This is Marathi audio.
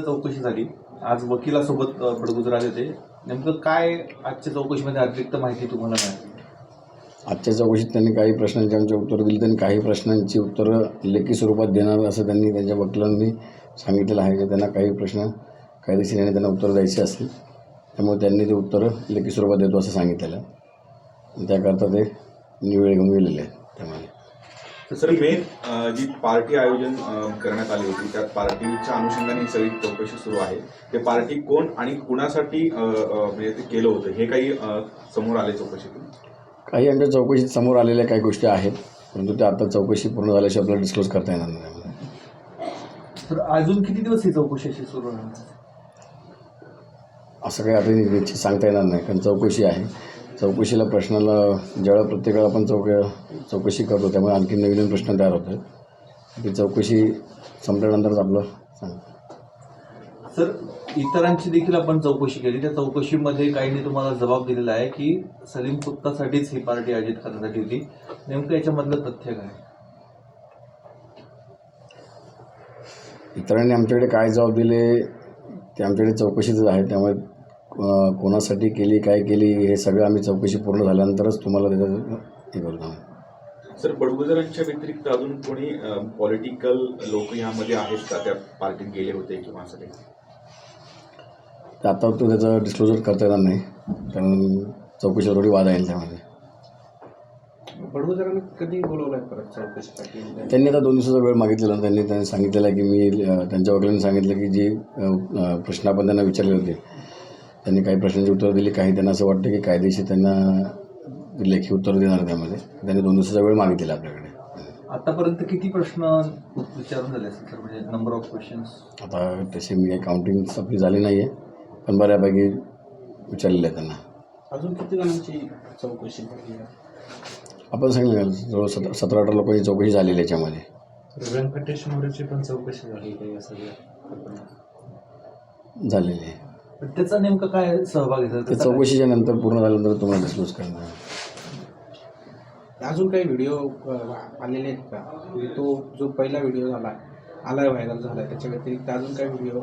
चौकशी झाली. आज वकिलासोबत अ, बडगुजर आले होते. नेमकं काय आजच्या चौकशीमध्ये अतिरिक्त माहिती तुम्हाला मिळाली? आजच्या चौकशीत त्यांनी काही प्रश्नांची आमची उत्तरं दिली. त्यांनी काही प्रश्नांची उत्तरं लेखी स्वरूपात देणार असं त्यांनी त्यांच्या वकिलांनी सांगितलेलं आहे. की त्यांना काही प्रश्न कायदेशीर त्यांना उत्तरं द्यायची असतील त्यामुळे त्यांनी ते उत्तरं लेखी स्वरूपात देतो असं सांगितलेलं त्याकरता ते निवेळ घेऊन गेलेले आहेत. सर मेन जी पार्टी आयोजन करण्यात आली होती त्या पार्टीच्या अनुषंगाने सगळी चौकशी सुरू आहे. ते पार्टी कोण आणि कुणासाठी म्हणजे ते केलं होतं हे काही समोर आले चौकशीतून? काही आमच्या चौकशीत समोर आलेल्या काही गोष्टी आहेत परंतु त्या आता चौकशी पूर्ण झाल्याशिवाय आपल्याला डिस्क्लोज करता येणार नाही. अजून किती दिवस ही चौकशी अशी सुरू राहणार? असं काही आता निश्चित सांगता येणार नाही कारण चौकशी आहे. चौकशीला प्रश्नाला ज्यावेळेला प्रत्येकाला आपण चौक चौकशी करतो त्यामुळे आणखी नवीन नवीन प्रश्न तयार होतात ती चौकशी संपल्यानंतरच आपलं सांग सर इतरांची देखील आपण चौकशी केली. त्या चौकशीमध्ये काहींनी तुम्हाला जबाब दिलेला आहे की सलीम कुत्तासाठीच ही पार्टी आयोजित करण्यासाठी होती. नेमकं याच्यामधलं तथ्य काय? इतरांनी आमच्याकडे काय जबाब दिले ते आमच्याकडे चौकशीतच आहे त्यामुळे कोणासाठी केली काय केली हे सगळं आम्ही चौकशी पूर्ण झाल्यानंतरच तुम्हाला त्याचं हे करतो आम्ही सर बडगुजरांच्या व्यतिरिक्त अजून कोणी पॉलिटिकल लोक यामध्ये आहेत का? त्या पार्टीत गेले होते किंवा असं काही? आता तो त्याचं डिस्क्लोजर करता येणार नाही. कारण चौकशीला थोडी वाद आहे त्यामध्ये. बडगुजरांनी कधी बोलवलंय परत चौकशीसाठी त्यांनी आता दोन दिवसाचा वेळ मागितलेला. त्यांनी त्यांनी सांगितलेलं आहे की मी त्यांच्या वकिलांनी सांगितलं की जी प्रश्न आपण त्यांना विचारले होते त्यांनी काही प्रश्नांची उत्तरं दिली काही त्यांना असं वाटतं की कायदेशीर त्यांना लेखी उत्तर देणार त्यामध्ये त्यांनी दोन दिवसाचा वेळ मागितलेला आपल्याकडे. आतापर्यंत किती प्रश्न विचारून झाले असेल सर? म्हणजे नंबर ऑफ क्वेश्चन्स आता तशी मी काही काउंटिंग आपली झाली नाही आहे पण बऱ्यापैकी विचारलेलं आहे त्यांना. अजून किती जणांची चौकशी? आपण सांगितलं जवळ सतरा सतरा अठरा लोकांची चौकशी झालेली आहे याच्यामध्ये. व्यंकटेश मोरेची पण चौकशी झाली काही सगळ्या झालेली आहे. त्याचा नेमकं काय सहभाग आहे सर ते त्याचा चौकशीच्या नंतर पूर्ण झाल्यानंतर तुम्हाला डिस्क्लोज करणार आहे. अजून काही व्हिडिओ आलेले आहेत का म्हणजे तो जो पहिला व्हिडिओ झाला आलाय व्हायरल झालाय त्याच्या व्यतिरिक्त अजून काही व्हिडिओ